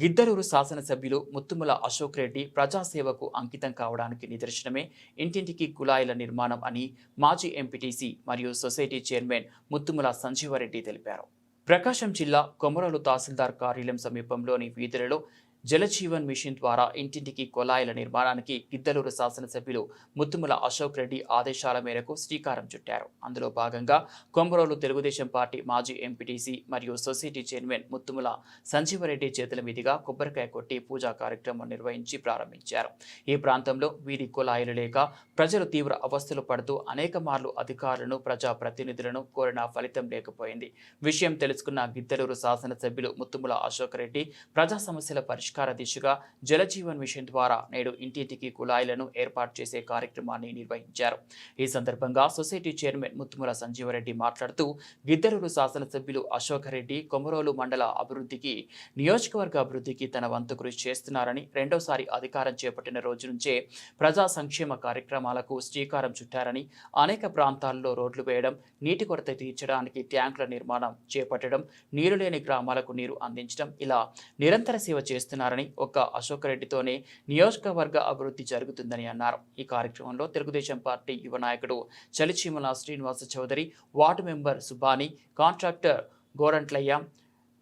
గిద్దలూరు శాసనసభ్యులు ముత్తుముల అశోక్ రెడ్డి ప్రజాసేవకు అంకితం కావడానికి నిదర్శనమే ఇంటింటికి కుళాయిల నిర్మాణం అని మాజీ ఎంపీటీసీ మరియు సొసైటీ చైర్మన్ ముత్తుముల సంజీవరెడ్డి తెలిపారు. ప్రకాశం జిల్లా కొమరలు తహసీల్దార్ కార్యాలయం సమీపంలోని వీధులలో జలజీవన్ మిషన్ ద్వారా ఇంటింటికి కుళాయిల నిర్మాణానికి గిద్దలూరు శాసనసభ్యులు ముత్తుముల అశోక్ రెడ్డి ఆదేశాల మేరకు శ్రీకారం చుట్టారు. అందులో భాగంగా కొమరోలు తెలుగుదేశం పార్టీ మాజీ ఎంపీటీసీ మరియు సొసైటీ చైర్మన్ ముత్తుముల సంజీవరెడ్డి చేతుల మీదుగా కొబ్బరికాయ కొట్టి పూజా కార్యక్రమం నిర్వహించి ప్రారంభించారు. ఈ ప్రాంతంలో వీధి కుళాయిలు లేక ప్రజలు తీవ్ర అవస్థలు పడుతూ అనేక మార్లు అధికారులను ప్రజా ప్రతినిధులను కోరిన ఫలితం లేకపోయింది. విషయం తెలుసుకున్న గిద్దలూరు శాసనసభ్యులు ముత్తుముల అశోక్ రెడ్డి ప్రజా సమస్యల పరిష్కార దిశగా జలజీవన్ మిషన్ ద్వారా నేడు ఇంటింటికి కుళాయిలను ఏర్పాటు చేసే కార్యక్రమాన్ని నిర్వహించారు. ఈ సందర్భంగా సొసైటీ చైర్మన్ ముత్తుముల సంజీవరెడ్డి మాట్లాడుతూ గిద్దరుడు శాసనసభ్యులు అశోక్ రెడ్డి కొమరోలు మండల అభివృద్ధికి నియోజకవర్గ అభివృద్ధికి తన వంతు కృషి చేస్తున్నారని రెండోసారి అధికారం చేపట్టిన రోజు నుంచే ప్రజా సంక్షేమ కార్యక్రమాలకు శ్రీకారం చుట్టారని అనేక ప్రాంతాల్లో రోడ్లు వేయడం నీటి కొరత తీర్చడానికి ట్యాంకుల నిర్మాణం చేపట్టడం నీరు లేని గ్రామాలకు నీరు అందించడం ఇలా నిరంతర సేవ చేస్తున్న చేస్తున్నారని ఒక్క అశోక్ రెడ్డితోనే నియోజకవర్గ అభివృద్ధి జరుగుతుందని అన్నారు. ఈ కార్యక్రమంలో తెలుగుదేశం పార్టీ యువ నాయకుడు Chalicheemala Srinivasa Chowdary ward member Subani contractor Gorantlaiah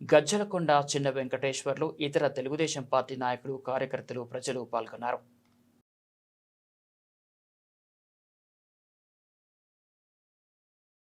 Gajjalakonda Chinna Venkateswarlu ఇతర తెలుగుదేశం పార్టీ నాయకులు కార్యకర్తలు ప్రజలు పాల్గొన్నారు.